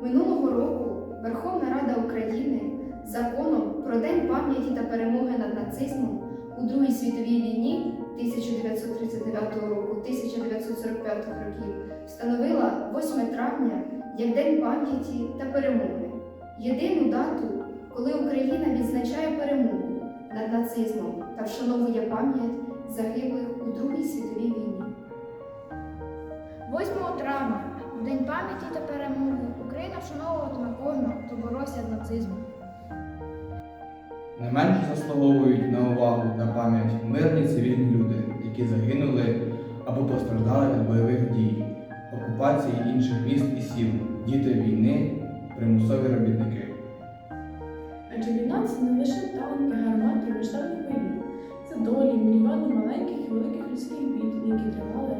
Минулого року Верховна Рада України законом про День пам'яті та перемоги над нацизмом у Другій світовій війні 1939 року 1945 років встановила 8 травня як День пам'яті та перемоги, єдину дату, коли Україна відзначає перемогу над нацизмом та вшановує пам'ять загиблих у Другій світовій війні. 8 травня, у День пам'яті та перемоги, Україна вшановуватиме кожного, хто боровся з нацизмом. Не менше заслуговують на увагу та пам'ять мирні цивільні люди, які загинули або постраждали від бойових дій, окупації інших міст і сіл, діти війни, примусові робітники. Адже війна це не лише танки, гармати і масштабні бої. Це долі мільйони маленьких і великих людських бід, які тривали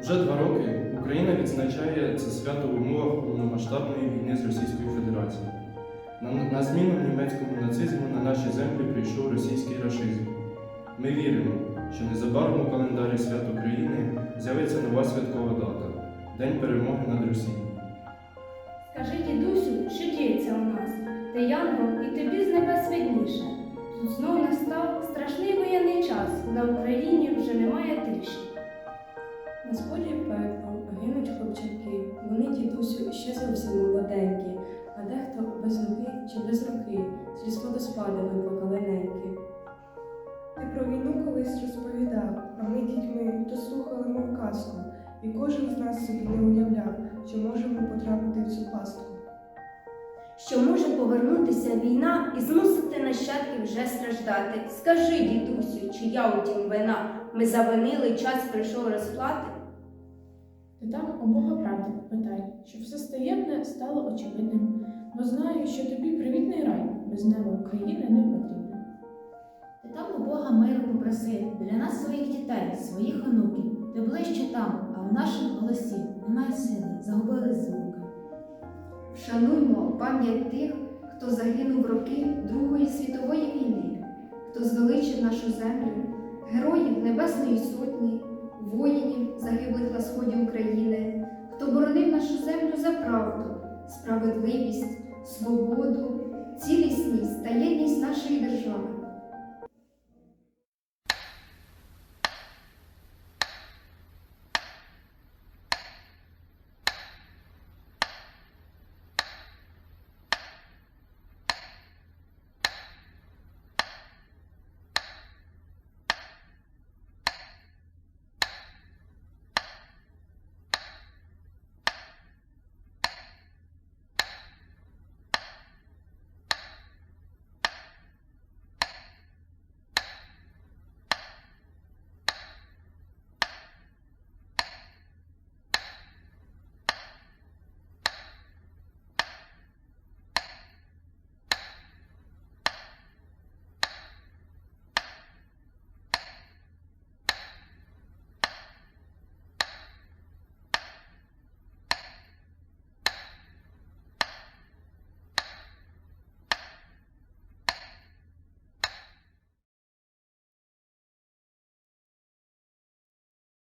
Уже два роки Україна відзначає це свято в умовах повномасштабної війни з Російською Федерацією. На, на зміну німецькому нацизму на наші землі прийшов російський рашизм. Ми віримо, що незабаром у календарі свят України з'явиться нова святкова дата День перемоги над Росією. Скажи, дідусю, що діється у нас? Та Янгол і тобі з небес видніше. Тут знов настав страшний воєнний час. На Україні вже немає тиші. На сході пекло гинуть хлопчаки. Вони, дідусю, ще зовсім молоденькі, а дехто без ноги чи без руки, зі водоспади виплакали неньки. Ти про війну колись розповідав, а ми дітьми то слухали мов казку, і кожен з нас собі не уявляв, що можемо потрапити в цю пастку. Що може повернутися війна і змусити нащадків вже страждати? Скажи, дідусю, чия у тім вина? Ми завинили, час прийшов розплати. Ти там у Бога правди питай, щоб все стаємне стало очевидним, бо знаю, що тобі привітний рай без неба України не потрібен. Ти там у Бога миру попроси для нас своїх дітей, своїх онуків. Ти ближче там, а в нашому голосі немає сили, загубили звуки. Вшануймо пам'ять тих, хто загинув в роки Другої світової війни, хто звеличив нашу землю, героїв Небесної Сотні, воїнів, загиблих на сході України, хто боронив нашу землю за правду, справедливість, свободу, цілісність та єдність нашої держави.